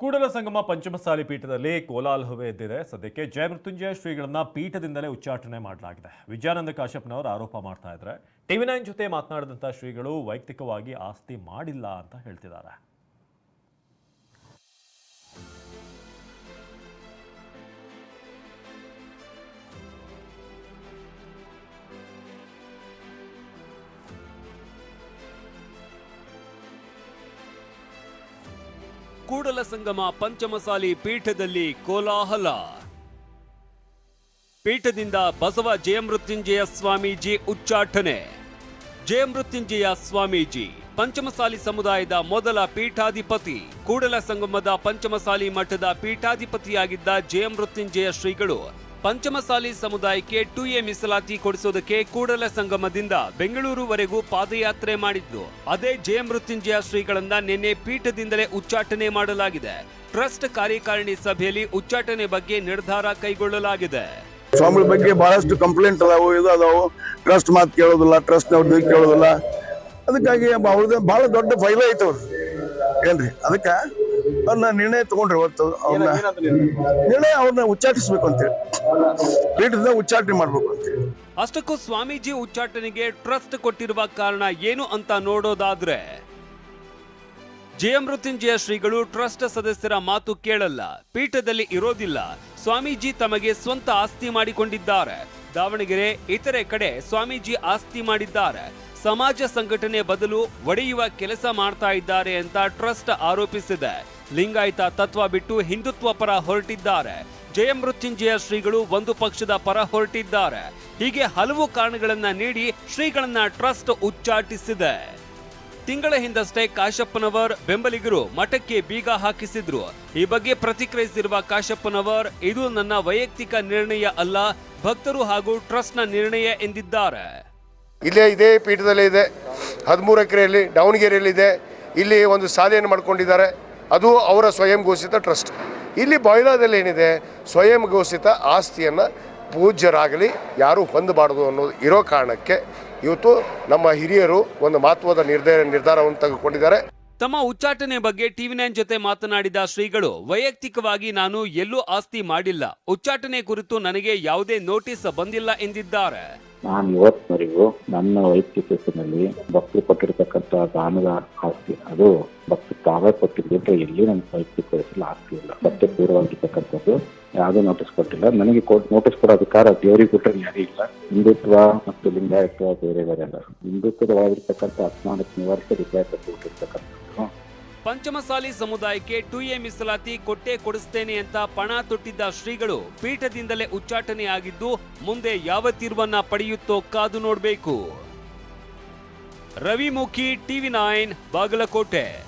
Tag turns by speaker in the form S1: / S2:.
S1: ಕೂಡಲ ಸಂಗಮ ಪಂಚಮಸಾಲಿ ಪೀಠದಲ್ಲಿ ಕೋಲಾಹಲವೇ ಎದ್ದಿದೆ. ಸದ್ಯಕ್ಕೆ ಜಯಮೃತ್ಯುಂಜಯ ಶ್ರೀಗಳನ್ನ ಪೀಠದಿಂದಲೇ ಉಚ್ಚಾಟನೆ ಮಾಡಲಾಗಿದೆ. ವಿಜಯಾನಂದ ಕಾಶ್ಯಪ್ನವರು ಆರೋಪ ಮಾಡ್ತಾ ಇದ್ದಾರೆ. ಟಿವಿ ನೈನ್ ಜೊತೆ ಮಾತನಾಡಿದಂಥ ಶ್ರೀಗಳು ವೈಯಕ್ತಿಕವಾಗಿ ಆಸ್ತಿ ಮಾಡಿಲ್ಲ ಅಂತ ಹೇಳ್ತಿದ್ದಾರೆ.
S2: ಕೂಡಲ ಸಂಗಮ ಪಂಚಮಸಾಲಿ ಪೀಠದಲ್ಲಿ ಕೋಲಾಹಲ. ಪೀಠದಿಂದ ಬಸವ ಜಯಮೃತ್ಯುಂಜಯ ಸ್ವಾಮೀಜಿ ಉಚ್ಚಾಟನೆ. ಜಯಮೃತ್ಯುಂಜಯ ಸ್ವಾಮೀಜಿ, ಪಂಚಮಸಾಲಿ ಸಮುದಾಯದ ಮೊದಲ ಪೀಠಾಧಿಪತಿ, ಕೂಡಲ ಸಂಗಮದ ಪಂಚಮಸಾಲಿ ಮಠದ ಪೀಠಾಧಿಪತಿಯಾಗಿದ್ದ ಜಯಮೃತ್ಯುಂಜಯ ಶ್ರೀಗಳು ಪಂಚಮಸಾಲಿ ಸಮುದಾಯಕ್ಕೆ ಟು ಎ ಮೀಸಲಾತಿ ಕೊಡಿಸೋದಕ್ಕೆ ಕೂಡಲ ಸಂಗಮದಿಂದ ಬೆಂಗಳೂರುವರೆಗೂ ಪಾದಯಾತ್ರೆ ಮಾಡಿದ್ದು. ಅದೇ ಜಯಮೃತ್ಯುಂಜಯ ಶ್ರೀಗಳನ್ನ ನಿನ್ನೆ ಪೀಠದಿಂದಲೇ ಉಚ್ಚಾಟನೆ ಮಾಡಲಾಗಿದೆ. ಟ್ರಸ್ಟ್ ಕಾರ್ಯಕಾರಿಣಿ ಸಭೆಯಲ್ಲಿ ಉಚ್ಚಾಟನೆ ಬಗ್ಗೆ ನಿರ್ಧಾರ ಕೈಗೊಳ್ಳಲಾಗಿದೆ.
S3: ಸ್ವಾಮಿಗಳ ಬಗ್ಗೆ ಬಹಳಷ್ಟು ಕಂಪ್ಲೇಂಟ್ ಅದಾವು, ಇದು ಅದಾವು. ಟ್ರಸ್ಟ್ ಮಾತು ಕೇಳೋದಿಲ್ಲ, ಟ್ರಸ್ಟ್ ಅವ್ರದ್ದು ಕೇಳೋದಿಲ್ಲ. ಅದಕ್ಕಾಗಿ ಅವ್ರದ್ದು ಬಹಳ ದೊಡ್ಡ ಫೈಲ್ ಐತೆ ಏನ್ರಿ? ಅದಕ್ಕೆ ಅವ್ರನ್ನ ನಿರ್ಣಯ ತಗೊಂಡ್ರಿ ಇವತ್ತು ಅವ್ರನ್ನ ನಿರ್ಣಯ? ಅವ್ರನ್ನ ಉಚ್ಚಾಟಿಸ್ಬೇಕು ಅಂತೇಳಿ ಪೀಠದಿಂದ ಉಚ್ಚಾಟನೆ ಮಾಡ್ಬೇಕು ಅಂತೇಳಿ
S2: ಅಷ್ಟಕ್ಕೂ ಸ್ವಾಮೀಜಿ ಉಚ್ಚಾಟನೆಗೆ ಟ್ರಸ್ಟ್ ಕೊಟ್ಟಿರುವ ಕಾರಣ ಏನು ಅಂತ ನೋಡೋದಾದ್ರೆ ಜಯಮೃತ್ಯುಂಜಯ ಶ್ರೀಗಳು ಟ್ರಸ್ಟ್ ಸದಸ್ಯರ ಮಾತು ಕೇಳಲ್ಲ ಪೀಠದಲ್ಲಿ ಇರೋದಿಲ್ಲ. ಸ್ವಾಮೀಜಿ ತಮಗೆ ಸ್ವಂತ ಆಸ್ತಿ ಮಾಡಿಕೊಂಡಿದ್ದಾರೆ. ದಾವಣಗೆರೆ ಇತರೆ ಕಡೆ ಸ್ವಾಮೀಜಿ ಆಸ್ತಿ ಮಾಡಿದ್ದಾರೆ. ಸಮಾಜ ಸಂಘಟನೆ ಬದಲು ಒಡೆಯುವ ಕೆಲಸ ಮಾಡ್ತಾ ಇದ್ದಾರೆ ಅಂತ ಟ್ರಸ್ಟ್ ಆರೋಪಿಸಿದೆ. ಲಿಂಗಾಯತ ತತ್ವ ಬಿಟ್ಟು ಹಿಂದುತ್ವ ಪರ ಹೊರಟಿದ್ದಾರೆ. ಜಯಮೃತ್ಯುಂಜಯ ಶ್ರೀಗಳು ಒಂದು ಪಕ್ಷದ ಪರ ಹೊರಟಿದ್ದಾರೆ. ಹೀಗೆ ಹಲವು ಕಾರಣಗಳನ್ನ ನೀಡಿ ಶ್ರೀಗಳನ್ನ ಟ್ರಸ್ಟ್ ಉಚ್ಚಾಟಿಸಿದೆ. ತಿಂಗಳ ಹಿಂದಷ್ಟೇ ಕಾಶಪ್ಪನವರ್ ಬೆಂಬಲಿಗರು ಮಠಕ್ಕೆ ಬೀಗ ಹಾಕಿಸಿದ್ರು. ಈ ಬಗ್ಗೆ ಪ್ರತಿಕ್ರಿಯಿಸಿರುವ ಕಾಶಪ್ಪನವರ್, ಇದು ನನ್ನ ವೈಯಕ್ತಿಕ ನಿರ್ಣಯ ಅಲ್ಲ, ಭಕ್ತರು ಹಾಗೂ ಟ್ರಸ್ಟ್ನ ನಿರ್ಣಯ ಎಂದಿದ್ದಾರೆ.
S4: ಇಲ್ಲೇ ಇದೇ ಪೀಠದಲ್ಲೇ ಇದೆ. ಹದಿಮೂರು ಎಕರೆಯಲ್ಲಿ ದಾವಣಗೆರೆಯಲ್ಲಿ ಇದೆ ಇಲ್ಲಿ ಒಂದು ಶಾಲೆಯನ್ನು ಮಾಡ್ಕೊಂಡಿದ್ದಾರೆ. ಅದು ಅವರ ಸ್ವಯಂ ಘೋಷಿತ ಟ್ರಸ್ಟ್. ಇಲ್ಲಿ ಬಾಯ್ಲಾದಲ್ಲಿ ಏನಿದೆ ಸ್ವಯಂ ಘೋಷಿತ ಆಸ್ತಿಯನ್ನು ಪೂಜ್ಯರಾಗಲಿ, ಯಾರೂ ಹೊಂದಬಾರದು ಅನ್ನೋದು ಇರೋ ಕಾರಣಕ್ಕೆ ಇವತ್ತು ನಮ್ಮ ಹಿರಿಯರು ಒಂದು ಮಹತ್ವದ ನಿರ್ಧಾರ ನಿರ್ಧಾರವನ್ನು ತೆಗೆದುಕೊಂಡಿದ್ದಾರೆ.
S2: ತಮ್ಮ ಉಚ್ಚಾಟನೆ ಬಗ್ಗೆ ಟಿವಿ ನೈನ್ ಜೊತೆ ಮಾತನಾಡಿದ ಶ್ರೀಗಳು, ವೈಯಕ್ತಿಕವಾಗಿ ನಾನು ಎಲ್ಲೂ ಆಸ್ತಿ ಮಾಡಿಲ್ಲ. ಉಚ್ಚಾಟನೆ ಕುರಿತು ನನಗೆ ಯಾವುದೇ ನೋಟಿಸ್ ಬಂದಿಲ್ಲ ಎಂದಿದ್ದಾರೆ.
S5: ನಾನು ಇವತ್ತಿನವರೆಗೂ ನನ್ನ ವೈಯಕ್ತಿಕ ಹೆಸರಿನಲ್ಲಿ ಭಕ್ತರು ಕೊಟ್ಟಿರ್ತಕ್ಕಂಥ ದಾನದ ಆಸ್ತಿ, ಅದು ಭಕ್ತರು ತಾವೇ ಕೊಟ್ಟಿದ್ದು ಎಲ್ಲಿ ನನ್ನ ವೈಯಕ್ತಿಕ ಹೆಸರಲ್ಲಿ ಆಸ್ತಿ ಇಲ್ಲ. ಸತ್ಯ ಪೂರ್ವವಾಗಿರ್ತಕ್ಕಂಥದ್ದು ಯಾವುದೇ ನೋಟಿಸ್ ಕೊಟ್ಟಿಲ್ಲ. ನನಗೆ ನೋಟಿಸ್ ಕೊಡೋ ಅಧಿಕಾರ ದೇವರಿಗೆ ಕೊಟ್ಟರೆ ಯಾರೂ ಇಲ್ಲ. ಹಿಂದುತ್ವ ಮತ್ತು ಲಿಂಗಾಯತ್ವ ಬೇರೆ ಬೇರೆ ಅಲ್ಲ. ಹಿಂದುತ್ವದ ಒಳಗಿರ್ತಕ್ಕಂಥ ನಿವಾರಿಸಿ ರಿಪ್ಲೈ ಕೊಟ್ಟಿರ್ತಕ್ಕಂಥದ್ದು
S2: ಪಂಚಮಸಾಲಿ ಸಮುದಾಯಕ್ಕೆ ಟು ಎ ಮೀಸಲಾತಿ ಕೊಟ್ಟೆ ಕೊಡಿಸ್ತೇನೆ ಅಂತ ಪಣ ತೊಟ್ಟಿದ್ದ ಶ್ರೀಗಳು ಪೀಠದಿಂದಲೇ ಉಚ್ಚಾಟನೆ ಆಗಿದ್ದು ಮುಂದೆ ಯಾವ ತೀರ್ವನ್ನ ಪಡೆಯುತ್ತೋ ಕಾದು ನೋಡಬೇಕು. Ravimukhi TV nine, Bagalkot.